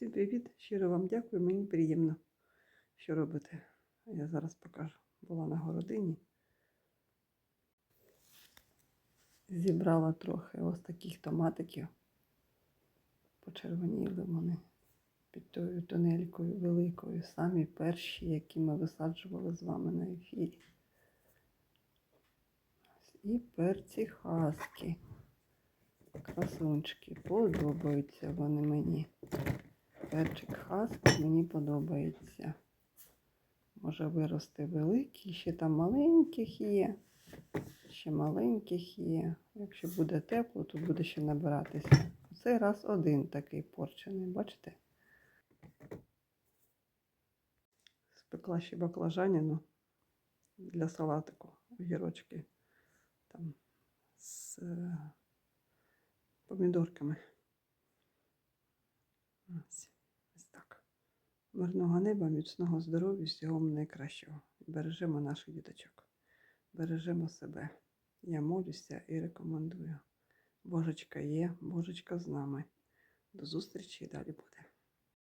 Всім привіт! Щиро вам дякую, мені приємно, що робите. Я зараз покажу. Була на городині. Зібрала трохи ось таких томатиків. Почервоніли вони під тою тонелькою великою. Самі перші, які ми висаджували з вами на ефірі. І перці хаски. Красунчики. Подобаються вони мені. Перчик хаск мені подобається. Може вирости великий, ще там маленьких є. Ще маленьких є. Якщо буде тепло, то буде ще набиратися. Цей раз один такий порчений, бачите? Спекла ще баклажаніну для салатику, огірочки там з е, помідорками. Ось. Мирного неба, міцного здоров'я, всього найкращого. Бережемо наших діточок. Бережемо себе. Я молюся і рекомендую. Божечка є, Божечка з нами. До зустрічі і далі буде.